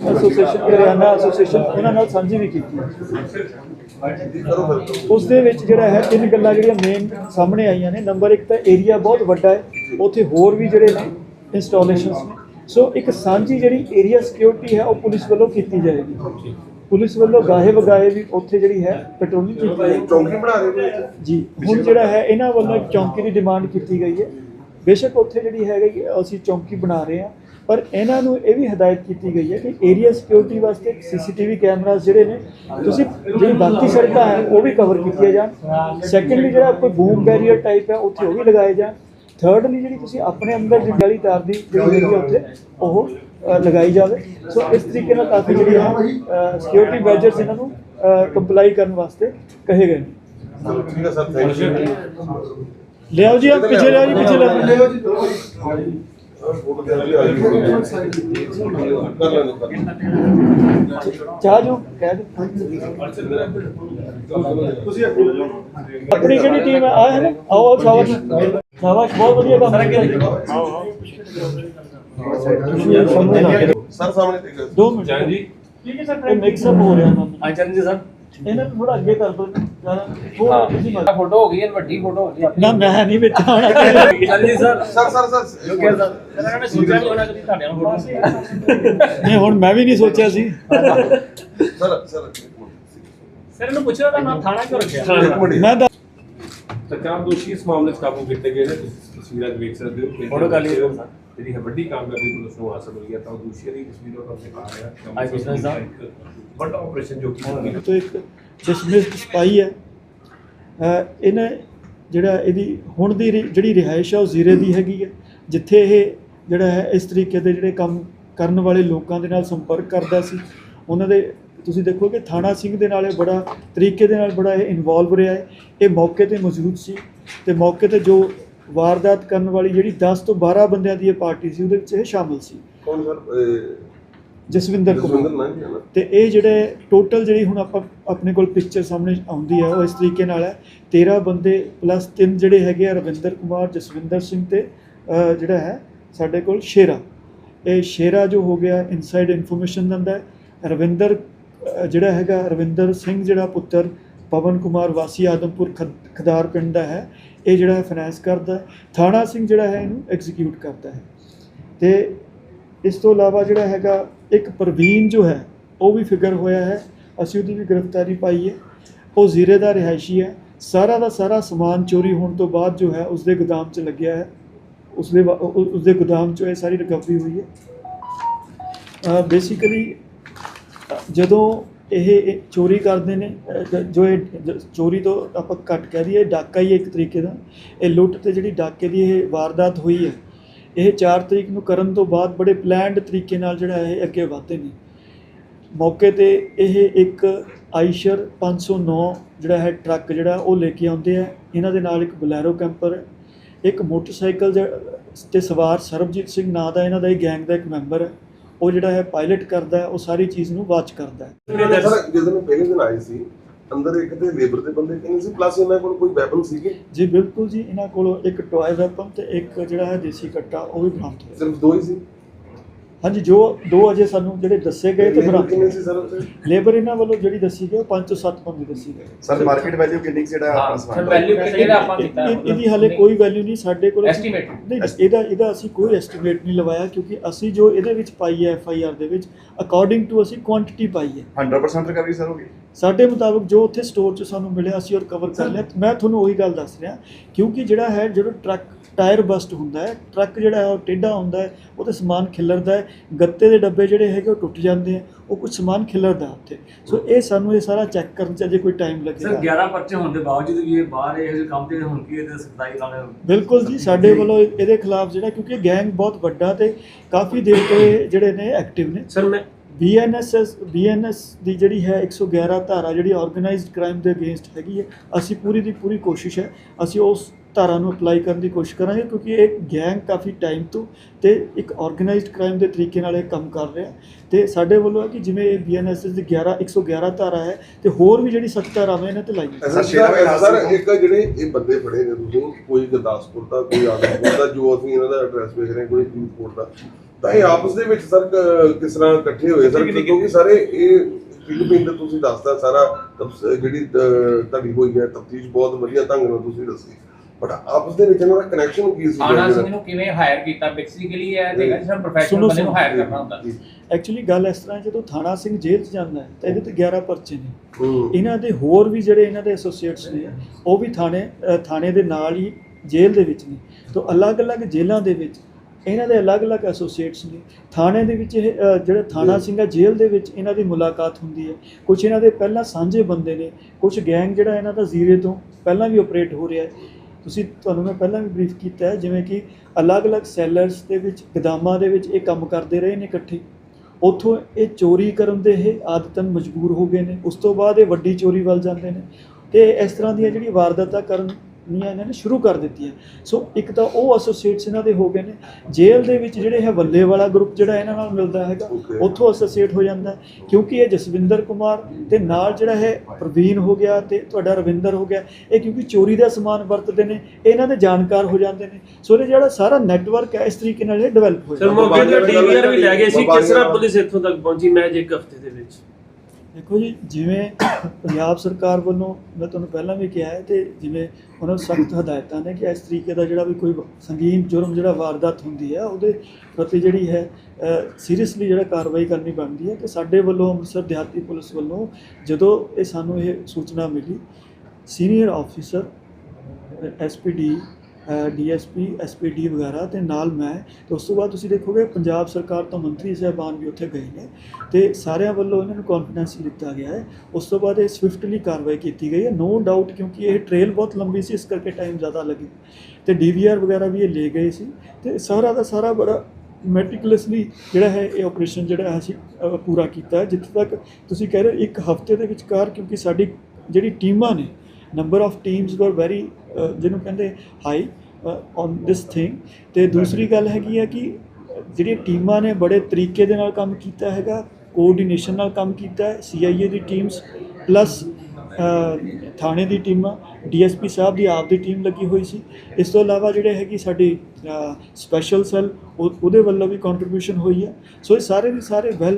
Association Haryana association ਉਹਨਾਂ ਨਾਲ ਸਾਂਝੀ ਵੀ ਕੀਤੀ। ਉਸ ਦੇ ਵਿੱਚ ਜਿਹੜਾ ਹੈ ਤਿੰਨ ਗੱਲਾਂ ਜਿਹੜੀਆਂ ਮੇਨ ਸਾਹਮਣੇ ਆਈਆਂ ਨੇ। ਨੰਬਰ 1 ਤਾਂ ਏਰੀਆ ਬਹੁਤ ਵੱਡਾ ਹੈ। ਉੱਥੇ ਹੋਰ ਵੀ ਜਿਹੜੇ ਨੇ ਇੰਸਟਾਲੇਸ਼ਨਸ ਨੇ। ਸੋ ਇੱਕ ਸਾਂਝੀ ਜਿਹੜੀ ਏਰੀਆ ਸਿਕਿਉਰਿਟੀ ਹੈ ਉਹ ਪੁਲਿਸ ਵੱਲੋਂ ਕੀਤੀ ਜਾਏਗੀ। ਪੁਲਿਸ ਵੱਲੋਂ ਗਾਹੇ ਵਗਾਹੇ ਵੀ ਉੱਥੇ ਜਿਹੜੀ ਹੈ ਪੈਟਰੋਲਿੰਗ ਕੀਤੀ ਜਾਏਗੀ। ਚੌਂਕੀ ਬਣਾ ਰਹੇ ਨੇ? ਜੀ ਹੁਣ ਜਿਹੜਾ ਹੈ ਇਹਨਾਂ ਵੱਲੋਂ ਚੌਂਕੀ ਦੀ ਡਿਮਾਂਡ ਕੀਤੀ ਗਈ ਹੈ। ਬੇਸ਼ੱਕ ਉੱਥੇ ਜਿਹੜੀ ਹੈਗੀ ਅਸੀਂ ਚੌਂਕੀ ਬਣਾ ਰਹੇ ਹਾਂ। ਪਰ ਇਹਨਾਂ ਨੂੰ ਇਹ ਵੀ ਹਦਾਇਤ ਕੀਤੀ ਗਈ ਹੈ ਕਿ ਏਰੀਆ ਸਿਕਿਉਰਿਟੀ ਵਾਸਤੇ ਸੀਸੀਟੀਵੀ ਕੈਮਰਾਸ ਜਿਹੜੇ ਨੇ ਤੁਸੀਂ ਜਿਹੜੀ ਬਾਕੀ ਸੜਕਾਂ ਹੈ ਉਹ ਵੀ ਕਵਰ ਕੀਤੀਆਂ ਜਾਣ। ਸੈਕੰਡਲੀ ਜਿਹੜਾ ਕੋਈ ਬੂਮ ਬੈਰੀਅਰ ਟਾਈਪ ਹੈ ਉੱਥੇ ਉਹ ਵੀ ਲਗਾਏ ਜਾਣ। ਥਰਡਲੀ ਜਿਹੜੀ ਤੁਸੀਂ ਆਪਣੇ ਅੰਦਰ ਦੀ ਗਲੀ ਤਾਰ ਦੀ ਜਿਹੜੀ ਹੈਗੀ ਹੈ ਉੱਥੇ ਉਹ ਲਗਾਈ ਜਾਵੇ। ਸੋ ਇਸ ਤਰੀਕੇ ਨਾਲ ਕਾਫੀ ਜਿਹੜੀ ਹੈ ਸਿਕਿਉਰਿਟੀ ਮੈਜਰਸ ਇਹਨਾਂ ਨੂੰ ਕੰਪਲਾਈ ਕਰਨ ਵਾਸਤੇ ਕਹੇ ਗਏ ਠੀਕ ਹੈ ਸਰ ਥੈਂਕ ਯੂ ਲਿਆਓ ਜੀ ਆਪ ਪਿੱਛੇ ਲਿਆਓ ਜੀ ਪਿੱਛੇ ਲਿਆਓ। ਫੋਟੋ ਦੇ ਲਈ ਆਈ ਹੋਈ ਹੈ ਕਰ ਲੈਣੇ ਕਰ ਚਾਹ ਜੋ ਕਹਿ ਦਿਓ ਤੁਸੀਂ ਅੱਗੇ ਜਾਓ ਆਪਣੀ ਕਿਹੜੀ ਟੀਮ ਹੈ ਆ ਹੈ ਨਾ ਆਓ ਆਓ ਸ਼ਾਬਾਸ਼ ਸ਼ਾਬਾਸ਼ ਬਹੁਤ ਵਧੀਆ ਕੰਮ ਕੀਤਾ ਆਓ ਆਓ ਸਰ ਸਾਹਮਣੇ ਤੇ ਗਏ ਦੋ ਮਿੰਟ ਜੀ ਠੀਕ ਹੈ ਸਰ ਇਹ ਮਿਕਸ ਅਪ ਹੋ ਰਿਹਾ ਨਾ ਹਾਂ ਚਰਨ ਜੀ ਸਰ ਇਹਨਾਂ ਨੂੰ ਥੋੜਾ ਅੱਗੇ ਕਰ ਜ਼ਿਆਦਾ ਥੋੜਾ ਤੁਸੀਂ ਮਤ ਫੋਟੋ ਹੋ ਗਈ ਹੈ ਵੱਡੀ ਫੋਟੋ ਹੋ ਗਈ ਆਪਣੀ। ਨਾ ਮੈਂ ਨਹੀਂ ਵਿੱਚ ਆਉਣਾ Charan ji sir sir sir. Sir ਲੋਕੇ sir. ਇਹਨਾਂ ਨੇ ਸੋਚਿਆ ਨਹੀਂ ਹੋਣਾ ਕਦੀ ਤੁਹਾਡੇ ਨਾਲ ਫੋਟੋ ਨਹੀਂ ਹੁਣ ਮੈਂ ਵੀ ਨਹੀਂ ਸੋਚਿਆ ਸੀ। ਸਰ ਸਰ ਸਰ ਇਹਨੂੰ ਪੁੱਛਿਆ ਤਾਂ ਨਾਮ ਥਾਣਾ ਕਿਉਂ ਰੱਖਿਆ? ਮੈਂ ਤਾਂ ਚਾਰ ਦੋਸ਼ੀ ਇਸ ਮਾਮਲੇ 'ਚ ਕਾਬੂ ਕੀਤੇ ਗਏ ਨੇ ਤੁਸੀਂ ਤਸਵੀਰਾਂ ਵੇਖ ਸਕਦੇ ਹੋ। ਕਿ ਫੋਟੋ ਕਰ ਲਈ ਸਰ। ਜਿਹੜੀ ਹੈ ਵੱਡੀ ਕਾਮਯਾਬੀ ਪੁਲਿਸ ਨੂੰ ਹਾਸਲ ਹੋਈ ਹੈ ਤਾਂ ਦੋਸ਼ੀਆਂ ਦੀ ਤਸਵੀਰਾਂ ਤੁਹਾਨੂੰ ਦਿਖਾ ਰਿਹਾ। ਅੱਜ ਬਿਜ਼ਨਸ ਦਾ। ਵੱਡਾ ਆਪਰੇਸ਼ਨ ਜੋ ਕੀਤਾ ਗਿਆ ਤੋਂ ਇੱਕ ਡਿਸਮਿਸਡ ਸਪਾਈ ਹੈ। ਇਹਨੇ ਜਿਹੜਾ ਇਹਦੀ ਹੁਣ ਦੀ ਰਿ- ਜਿਹੜੀ ਰਿਹਾਇਸ਼ ਹੈ ਉਹ ਜ਼ੀਰੇ ਦੀ ਹੈਗੀ ਹੈ। ਜਿੱਥੇ ਇਹ ਜਿਹੜਾ ਹੈ ਇਸ ਤਰੀਕੇ ਦੇ ਜਿਹੜੇ ਕੰਮ ਕਰਨ ਵਾਲੇ ਲੋਕਾਂ ਦੇ ਨਾਲ ਸੰਪਰਕ ਕਰਦਾ ਸੀ। ਉਹਨਾਂ ਦੇ ਤੁਸੀਂ ਦੇਖੋਗੇ ਥਾਣਾ ਸਿੰਘ ਦੇ ਨਾਲ ਇਹ ਬੜਾ ਤਰੀਕੇ ਦੇ ਨਾਲ ਬੜਾ ਇਹ ਇਨਵੋਲਵ ਰਿਹਾ ਹੈ। ਇਹ ਮੌਕੇ ਤੇ ਮੌਜੂਦ ਸੀ। ਤੇ ਮੌਕੇ ਤੇ ਜੋ ਵਾਰਦਾਤ ਕਰਨ ਵਾਲੀ ਜਿਹੜੀ 10 ਤੋਂ 12 ਬੰਦਿਆਂ ਦੀ ਇਹ ਪਾਰਟੀ ਸੀ ਉਹਦੇ ਵਿੱਚ ਇਹ ਸ਼ਾਮਲ ਸੀ। ਕੌਣ ਸਰ? ਜਸਵਿੰਦਰ ਕੁਮਾਰ। ਤੇ ਇਹ ਜਿਹੜੇ ਟੋਟਲ ਜਿਹੜੀ ਹੁਣ ਆਪਾਂ ਆਪਣੇ ਕੋਲ ਪਿਕਚਰ ਸਾਹਮਣੇ ਆਉਂਦੀ ਹੈ ਉਹ ਇਸ ਤਰੀਕੇ ਨਾਲ ਹੈ। 13 ਬੰਦੇ ਪਲੱਸ ਤਿੰਨ ਜਿਹੜੇ ਹੈਗੇ ਆ ਰਵਿੰਦਰ ਕੁਮਾਰ ਜਸਵਿੰਦਰ ਸਿੰਘ ਤੇ ਜਿਹੜਾ ਹੈ ਸਾਡੇ ਕੋਲ ਸ਼ੇਰਾ। ਇਹ ਸ਼ੇਰਾ ਜੋ ਹੋ ਗਿਆ ਇਨਸਾਈਡ ਇਨਫੋਰਮੇਸ਼ਨ ਦਿੰਦਾ ਹੈ। ਰਵਿੰਦਰ ਜਿਹੜਾ ਹੈਗਾ ਰਵਿੰਦਰ ਸਿੰਘ ਜਿਹੜਾ ਪੁੱਤਰ ਪਵਨ ਕੁਮਾਰ ਵਾਸੀ ਆਦਮਪੁਰ ਖਦ- ਖਦਾਰ ਪਿੰਡ ਦਾ ਹੈ। ਇਹ ਜਿਹੜਾ ਫਾਈਨੈਂਸ ਕਰਦਾ ਥਾਣਾ ਸਿੰਘ ਜਿਹੜਾ ਹੈ ਇਹਨੂੰ ਐਗਜ਼ੀਕਿਊਟ ਕਰਦਾ ਹੈ। ਤੇ ਇਸ ਤੋਂ ਇਲਾਵਾ ਜਿਹੜਾ ਹੈਗਾ ਇੱਕ ਪ੍ਰਵੀਨ ਜੋ ਹੈ, ਉਹ ਵੀ ਫਿਗਰ ਹੋਇਆ ਹੈ। ਅਸੀਂ ਉਹਦੀ ਵੀ ਗ੍ਰਿਫਤਾਰੀ ਪਾਈ ਹੈ। ਉਹ ਜ਼ੀਰੇ ਦਾ ਰਿਹਾਇਸ਼ੀ ਹੈ। ਸਾਰਾ ਦਾ ਸਾਰਾ ਸਮਾਨ ਚੋਰੀ ਹੋਣ ਤੋਂ ਬਾਅਦ ਜੋ ਹੈ, ਉਸਦੇ ਗੋਦਾਮ 'ਚ ਲੱਗਿਆ ਹੈ। ਉਸਦੇ ਵਾ- ਉਸਦੇ ਗੋਦਾਮ 'ਚੋਂ ਇਹ ਸਾਰੀ ਰਿਕਵਰੀ ਹੋਈ ਹੈ। ਬੇਸਿਕਲੀ ਜਦੋਂ ਇਹ ਇਹ ਚੋਰੀ ਕਰਦੇ ਨੇ ਜੋ ਇਹ ਚੋਰੀ ਤੋਂ ਆਪਾਂ ਘੱਟ ਕਹਿ ਦਈਏ ਡਾਕਾ ਹੀ ਹੈ ਇੱਕ ਤਰੀਕੇ ਦਾ। ਇਹ ਲੁੱਟ ਤੇ ਜਿਹੜੀ ਡਾਕੇ ਦੀ ਇਹ ਵਾਰਦਾਤ ਹੋਈ ਹੈ, ਇਹ 4 ਤਰੀਕ ਨੂੰ ਕਰਨ ਤੋਂ ਬਾਅਦ ਬੜੇ ਪਲਾਨਡ ਤਰੀਕੇ ਨਾਲ ਜਿਹੜਾ ਇਹ ਅੱਗੇ ਵਧਦੇ ਨੇ। ਮੌਕੇ ਤੇ ਇਹ ਇੱਕ ਆਈਸ਼ਰ 509 ਜਿਹੜਾ ਹੈ ਟਰੱਕ ਜਿਹੜਾ ਉਹ ਲੈ ਕੇ ਆਉਂਦੇ ਆ। ਇਹਨਾਂ ਦੇ ਨਾਲ ਇੱਕ ਬਲੈਰੋ ਕੈਂਪਰ ਹੈ ਇੱਕ ਮੋਟਰਸਾਈਕਲ ਜ- ਤੇ ਸਵਾਰ ਸਰਬਜੀਤ ਸਿੰਘ ਨਾਂ ਦਾ ਇਹਨਾਂ ਦਾ ਹੀ ਗੈਂਗ ਦਾ ਇੱਕ ਮੈਂਬਰ ਹੈ। ਉਹ ਜਿਹੜਾ ਹੈ ਪਾਇਲਟ ਕਰਦਾ ਹੈ ਉਹ ਸਾਰੀ ਚੀਜ਼ ਨੂੰ ਵਾਚ ਕਰਦਾ ਹੈ। ਸਰ ਜਦੋਂ ਪਹਿਲੇ ਦਿਨ ਆਏ ਸੀ ਅੰਦਰ ਇੱਕ ਤੇ ਲੇਬਰ ਦੇ ਬੰਦੇ ਕਹਿੰਦੇ ਸੀ ਪਲੱਸ ਇਹਨਾਂ ਕੋਲ ਕੋਈ ਵੈਪਨ ਸੀਗੇ? ਜੀ ਬਿਲਕੁਲ ਜੀ ਇਹਨਾਂ ਕੋਲੋਂ ਇੱਕ ਟੋਏ ਵੈਪਨ ਤੇ ਇੱਕ ਜਿਹੜਾ ਹੈ ਦੇਸੀ ਕੱਟਾ ਉਹ ਵੀ ਬਰਾਮਦ ਹੋਇਆ। ਸਿਰਫ ਦੋ ਹੀ ਸੀ? ਹਾਂਜੀ ਜੋ ਦੋ ਅਜੇ ਸਾਨੂੰ ਜਿਹੜੇ ਦੱਸੇ ਗਏ ਤੇ ਕਿੰਨੇ ਸੀ ਸਰ ਉੱਥੇ? ਲੇਬਰ ਇਹਨਾਂ ਵੱਲੋਂ ਜਿਹੜੀ ਦੱਸੀ ਗਈ ਉਹ 5 ਤੋਂ 7 ਬੰਦੇ ਦੱਸੀ ਗਏ। ਸਰ ਮਾਰਕੀਟ ਵੈਲਿਊ ਕਿੰਨੀ ਜਿਹੜਾ ਆਪਣਾ ਹਾਂ ਸਮਾਨ ਸਰ ਵੈਲਿਊ ਕਿੰਨੇ ਦਾ ਆਪਾਂ ਕੀਤਾ? ਇਹ- ਇਹਦੀ ਹਾਲੇ ਕੋਈ ਵੈਲਿਊ ਨਹੀਂ ਸਾਡੇ ਕੋਲ Estimate? ਨਹੀਂ ਇਹਦਾ ਇਹਦਾ ਅਸੀਂ ਕੋਈ ਐਸਟੀਮੇਟ ਨਹੀਂ ਲਵਾਇਆ ਕਿਉਂਕਿ ਅਸੀਂ ਜੋ ਇਹਦੇ ਵਿੱਚ ਪਾਈ ਹੈ ਐਫ ਆਈ ਆਰ ਦੇ ਵਿੱਚ ਅਕੋਰਡਿੰਗ ਟੂ ਅਸੀਂ ਕੁਆਂਟੀਟੀ ਪਾਈ ਹੈ। 100% ਰਿਕਵਰੀ ਸਰ ਹੋਗੀ ਸਾਡੇ ਮੁਤਾਬਕ ਜੋ ਉੱਥੇ ਸਟੋਰ 'ਚ ਸਾਨੂੰ ਮਿਲਿਆ ਅਸੀਂ ਉਹ ਕਵਰ ਕਰ ਲਿਆ। ਮੈਂ ਤੁਹਾਨੂੰ ਉਹੀ ਗੱਲ ਦੱਸ ਰਿਹਾ ਕਿਉਂਕਿ ਜਿਹੜਾ ਹੈ ਜਦੋਂ ਟਰੱਕ ਟਾਇਰ ਬਸਟ ਹੁੰਦਾ ਹੈ ਟਰੱਕ ਜਿਹੜਾ ਹੈ ਉਹ ਟੇਢਾ ਹੁੰਦਾ ਹੈ ਉਹ ਤੇ ਸਮਾਨ ਖਿਲਰਦਾ ਹੈ। ਗੱਤੇ ਦੇ ਡੱਬੇ ਜਿਹੜੇ ਹੈਗੇ ਉਹ ਟੁੱਟ ਜਾਂਦੇ ਆ ਉਹ ਕੁਝ ਸਮਾਨ ਖਿਲਰਦਾ ਉੱਥੇ। ਸੋ ਇਹ ਸਾਨੂੰ ਇਹ ਸਾਰਾ ਚੈੱਕ ਕਰਨ 'ਚ ਅਜੇ ਕੋਈ ਟਾਈਮ ਸਰ ਲੱਗੇਗਾ 11 ਪਰਚੇ ਹੋਣ ਦੇ ਬਾਵਜੂਦ ਵੀ ਇਹ ਬਾਹਰ ਇਹ ਜਿਹੇ ਕੰਮ ਤੇ ਹੁਣ ਕੀ ਇਹਦੇ ਸਖਤਾਈ ਨਾਲ ਬਿਲਕੁਲ ਜੀ ਸਾਡੇ ਵੱਲੋਂ ਇਹ- ਇਹਦੇ ਖਿਲਾਫ ਜਿਹੜਾ ਕਿਉਂਕਿ ਗੈਂਗ ਬਹੁਤ ਵੱਡਾ ਤੇ ਕਾਫੀ ਦੇਰ ਤੋਂ ਇਹ ਜਿਹੜੇ ਨੇ ਐਕਟਿਵ ਨੇ। ਸਰ ਮੈਂ ਬੀਐਨਐਸਐਸ ਬੀਐਨਐਸ ਦੀ ਜਿਹੜੀ ਹੈ 111 ਧਾਰਾ ਜਿਹੜੀ ਆਰਗੇਨਾਈਜ਼ਡ ਕ੍ਰਾਈਮ ਦੇ ਅਗੇਂਸਟ ਹੈਗੀ ਹੈ ਅਸੀਂ ਪੂਰੀ ਦੀ ਪੂਰੀ ਕੋਸ਼ਿਸ਼ ਹੈ ਅਸੀਂ ਉਸ ਧਾਰਾ ਨੂੰ ਅਪਲਾਈ ਕਰਨ ਦੀ ਕੋਸ਼ਿਸ਼ ਕਰਾਂਗੇ ਕਿਉਂਕਿ ਇਹ ਗੈਂਗ ਕਾਫੀ ਟਾਈਮ ਤੋਂ ਤੇ ਇੱਕ ਆਰਗੇਨਾਈਜ਼ਡ ਕ੍ਰਾਈਮ ਦੇ ਤਰੀਕੇ ਨਾਲ ਇਹ ਕੰਮ ਕਰ ਰਿਹਾ। ਤੇ ਸਾਡੇ ਵੱਲੋਂ ਹੈ ਕਿ ਜਿਵੇਂ ਇਹ ਬੀਐਨਐਸਐਸ ਦੀ 11 111 ਧਾਰਾ ਹੈ ਤੇ ਹੋਰ ਵੀ ਜਿਹੜੀ ਸਖਤ ਧਾਰਾਵਾਂ ਇਹਨਾਂ ਤੇ ਲਾਈਆਂ ਸਰ। ਇੱਕ ਜਿਹੜੇ ਇਹ ਬੰਦੇ ਫੜੇ ਨੇ ਤੁਸੀਂ ਕੋਈ ਗੁਰਦਾਸਪੁਰ ਦਾ ਕੋਈ ਆਦਮਪੁਰ ਦਾ ਜੋ ਅਸੀਂ ਇਹਨਾਂ ਦਾ ਐਡਰੈਸ ਵੇਖ ਰਹੇ ਕੋਈ ਫਰੀਦਕੋਟ ਦਾ। ਤਾਂ ਇਹ ਆਪਸ ਦੇ ਵਿੱਚ ਸਰ ਕਿਸ ਤਰ੍ਹਾਂ ਇਕੱਠੇ ਹੋਏ ਸਰ? ਕਿਉਂਕਿ ਸਾਰੇ ਇਹ ਕਿੰਗ ਦਾ ਤੁਸੀਂ ਦੱਸਦਾ ਸਾਰਾ ਜਿਹੜੀ ਤੁਹਾਡੀ ਹੋਈ ਹੈ ਤਫਤੀਸ਼ ਬਹੁਤ ਵਧੀਆ ਢੰਗ ਨਾਲ ਤੁਸੀਂ ਦੱਸੀ। ਬਟ ਆਪਸ ਦੇ ਵਿੱਚ ਇਹਨਾਂ ਦਾ ਕਨੈਕਸ਼ਨ ਕੀ ਸੀ ਆਣਾ ਸਿੰਘ ਨੂੰ ਕਿਵੇਂ ਹਾਇਰ ਕੀਤਾ ਬੇਸਿਕਲੀ ਇਹ ਦੇਖਾ ਜਿਸ ਪ੍ਰੋਫੈਸ਼ਨਲ ਸੁਣੋ, ਬੰਦੇ ਨੂੰ ਹਾਇਰ ਕਰਨਾ ਹੁੰਦਾ। ਐਕਚੁਅਲੀ ਗੱਲ ਇਸ ਤਰ੍ਹਾਂ ਹੈ, ਜਦੋਂ ਥਾਣਾ ਸਿੰਘ ਜੇਲ੍ਹ 'ਚ ਜਾਂਦਾ ਹੈ ਤਾਂ ਇਹਦੇ ਤੇ 11 ਪਰਚੇ ਨੇ। ਹੂੰ। ਇਹਨਾਂ ਦੇ ਹੋਰ ਵੀ ਜਿਹੜੇ ਇਹਨਾਂ ਦੇ ਐਸੋਸੀਏਟਸ ਨੇ ਉਹ ਵੀ ਥਾਣੇ ਥਾਣੇ ਦੇ ਨਾਲ ਹੀ ਜੇਲ੍ਹ ਦੇ ਵਿੱਚ ਨੇ। ਤਾਂ ਅਲੱਗ-ਅਲੱਗ ਜੇਲ੍ਹਾਂ ਦੇ ਵਿੱਚ ਇਹਨਾਂ ਦੇ ਅਲੱਗ-ਅਲੱਗ ਐਸੋਸੀਏਟਸ ਨੇ। ਥਾਣੇ ਦੇ ਵਿੱਚ ਇਹ ਜਿਹੜਾ ਥਾਣਾ ਸਿੰਘ ਆ ਜੇਲ੍ਹ ਦੇ ਵਿੱਚ ਇਹਨਾਂ ਦੀ ਮੁਲਾਕਾਤ ਹੁੰਦੀ ਹੈ। ਕੁਝ ਇਹਨਾਂ ਦੇ ਪਹਿਲਾਂ ਸਾਂਝੇ ਬੰਦੇ ਨੇ ਕੁਝ ਗੈਂਗ ਜਿਹੜਾ ਇਹਨਾਂ ਦਾ ਜ਼ੀਰੇ ਤੋਂ ਪਹਿਲਾਂ ਵੀ ਆਪਰੇਟ ਹੋ ਰਿਹਾ ਹੈ। ਤੁਸੀਂ ਤੁਹਾਨੂੰ ਮੈਂ ਪਹਿਲਾਂ ਵੀ ਬਰੀਫ ਕੀਤਾ ਹੈ, ਜਿਵੇਂ ਕਿ ਅਲੱਗ-ਅਲੱਗ ਸੈਲਰਸ ਦੇ ਵਿੱਚ, ਗਦਾਮਾਂ ਦੇ ਵਿੱਚ ਇਹ ਕੰਮ ਕਰਦੇ ਰਹੇ ਨੇ ਇਕੱਠੇ। ਉੱਥੋਂ ਇਹ ਚੋਰੀ ਕਰਨ ਦੇ ਇਹ ਆਦਤਨ ਮਜਬੂਰ ਹੋ ਗਏ ਨੇ। ਉਸ ਤੋਂ ਬਾਅਦ ਇਹ ਵੱਡੀ ਚੋਰੀ ਵੱਲ ਜਾਂਦੇ ਨੇ। ਤੇ ਇਸ ਤਰ੍ਹਾਂ ਦੀਆਂ ਜਿਹੜੀ ਵਾਰਦਾਤਾਂ ਕਰਨ ਕਰਨੀਆਂ ਇਹਨਾਂ ਨੇ ਸ਼ੁਰੂ ਕਰ ਦਿੱਤੀਆਂ ਸੋ ਇੱਕ ਤਾਂ ਉਹ ਐਸੋਸੀਏਟਸ ਇਹਨਾਂ ਦੇ ਹੋ ਗਏ ਨੇ। ਜੇਲ੍ਹ ਦੇ ਵਿੱਚ ਜਿਹੜੇ ਹੈ ਵੱਲੇ ਵਾਲਾ ਗਰੁੱਪ ਜਿਹੜਾ ਇਹਨਾਂ ਨਾਲ ਮਿਲਦਾ ਹੈਗਾ. ਉੱਥੋਂ ਐਸੋਸੀਏਟ ਹੋ ਜਾਂਦਾ। ਕਿਉਂਕਿ ਇਹ ਜਸਵਿੰਦਰ ਕੁਮਾਰ ਤੇ ਨਾਲ ਜਿਹੜਾ ਹੈ ਪ੍ਰਵੀਨ ਹੋ ਗਿਆ ਤੇ ਤੁਹਾਡਾ ਰਵਿੰਦਰ ਹੋ ਗਿਆ ਇਹ ਕਿਉਂਕਿ ਚੋਰੀ ਦਾ ਸਮਾਨ ਵਰਤਦੇ ਨੇ ਇਹ ਇਹਨਾਂ ਦੇ ਜਾਣਕਾਰ ਹੋ ਜਾਂਦੇ ਨੇ। ਸੋ ਇਹ ਜਿਹੜਾ ਸਾਰਾ ਨੈਟਵਰਕ ਹੈ ਇਸ ਤਰੀਕੇ ਨਾਲ ਇਹ ਡਿਵੈਲਪ ਹੋ ਸਰ ਜਾਂਦਾ ਤੇ ਡੀਵੀਆਰ ਵੀ ਲੈ ਗਏ ਸੀ ਕਿਸ ਤਰ੍ਹਾਂ ਜੀ ਪੁਲਿਸ ਇੱਥੋਂ ਤੱਕ ਪਹੁੰਚੀ? ਮੈਚ ਇੱਕ ਹਫ਼ਤੇ ਦੇ ਵਿੱਚ। ਦੇਖੋ ਜੀ, ਜਿਵੇਂ ਪੰਜਾਬ ਸਰਕਾਰ ਵੱਲੋਂ ਮੈਂ ਤੁਹਾਨੂੰ ਪਹਿਲਾਂ ਵੀ ਕਿਹਾ ਹੈ ਤੇ ਜਿਵੇਂ ਉਹਨਾਂ ਨੂੰ ਸਖਤ ਹਦਾਇਤਾਂ ਨੇ ਕਿ ਇਸ ਤਰੀਕੇ ਦਾ ਜਿਹੜਾ ਵੀ ਕੋਈ ਸੰਗੀਨ ਜੁਰਮ ਜਿਹੜਾ ਵਾਰਦਾਤ ਹੁੰਦੀ ਹੈ, ਉਹਦੇ ਪ੍ਰਤੀ ਜਿਹੜੀ ਹੈ ਸੀਰੀਅਸਲੀ ਜਿਹੜਾ ਕਾਰਵਾਈ ਕਰਨੀ ਬਣਦੀ ਹੈ ਤੇ ਸਾਡੇ ਵੱਲੋਂ ਅੰਮ੍ਰਿਤਸਰ ਦਿਹਾਤੀ ਪੁਲਿਸ ਵੱਲੋਂ ਜਦੋਂ ਇਹ ਸਾਨੂੰ ਇਹ ਸੂਚਨਾ ਮਿਲੀ, senior officer SPD DSP SPD ਵਗੈਰਾ ਤੇ ਨਾਲ ਮੈਂ। ਤੇ ਉਸ ਤੋਂ ਬਾਅਦ ਤੁਸੀਂ ਦੇਖੋਗੇ ਪੰਜਾਬ ਸਰਕਾਰ ਤੋਂ ਮੰਤਰੀ ਸਾਹਿਬਾਨ ਵੀ ਉੱਥੇ ਗਏ ਨੇ ਤੇ ਸਾਰਿਆਂ ਵੱਲੋਂ ਇਹਨਾਂ ਨੂੰ ਕੌਨਫੀਡੈਂਸ ਦਿੱਤਾ ਗਿਆ ਹੈ। ਉਸ ਤੋਂ ਬਾਅਦ ਇਹ ਸਵਿਫਟਲੀ ਕਾਰਵਾਈ ਕੀਤੀ ਗਈ ਹੈ। ਨੋ ਡਾਊਟ ਕਿਉਂਕਿ ਇਹ ਟ੍ਰੇਲ ਬਹੁਤ ਲੰਬੀ ਸੀ, ਇਸ ਕਰਕੇ ਟਾਈਮ ਜ਼ਿਆਦਾ ਲੱਗੇ। ਤੇ ਡੀਵੀਆਰ ਵਗੈਰਾ ਵੀ ਇਹ ਲੈ ਗਏ ਸੀ। ਤੇ ਸਾਰਾ ਦਾ ਸਾਰਾ ਬੜਾ ਮੈਟਿਕੂਲਸਲੀ ਜਿਹੜਾ ਹੈ ਇਹ ਆਪਰੇਸ਼ਨ ਜਿਹੜਾ ਅਸੀਂ ਪੂਰਾ ਕੀਤਾ ਜਿੱਥੇ ਤੱਕ ਤੁਸੀਂ ਕਹਿ ਰਹੇ ਹੋ ਇੱਕ ਹਫ਼ਤੇ ਦੇ ਵਿਚਕਾਰ ਕਿਉਂਕਿ ਸਾਡੀ ਜਿਹੜੀ ਟੀਮਾਂ ਨੇ number of teams were very ਜਿਹਨੂੰ ਕਹਿੰਦੇ ਹਾਈ ਔਨ ਦਿਸ ਥਿੰਗ ਤੇ ਦੂਸਰੀ ਗੱਲ ਹੈਗੀ ਹੈ ਕਿ ਜਿਹੜੀਆਂ ਟੀਮਾਂ ਨੇ ਬੜੇ ਤਰੀਕੇ ਦੇ ਨਾਲ ਕੰਮ ਕੀਤਾ ਹੈਗਾ ਕੋਆਰਡੀਨੇਸ਼ਨ ਨਾਲ ਕੰਮ ਕੀਤਾ ਹੈ ਸੀਆਈਏ ਦੀ ਟੀਮਸ ਪਲੱਸ ਥਾਣੇ ਦੀ ਟੀਮਾਂ ਡੀਐਸਪੀ ਸਾਹਿਬ ਦੀ ਆਪ ਦੀ ਟੀਮ ਲੱਗੀ ਹੋਈ ਸੀ। ਇਸ ਤੋਂ ਇਲਾਵਾ ਜਿਹੜੇ ਹੈਗੀ ਸਾਡੀ ਸਪੈਸ਼ਲ ਸੈੱਲ ਉਹਦੇ ਵੱਲੋਂ ਵੀ ਕੰਟਰੀਬਿਊਸ਼ਨ ਹੋਈ ਹੈ ਸੋ ਇਹ ਸਾਰੇ ਦੇ ਸਾਰੇ ਵੈਲ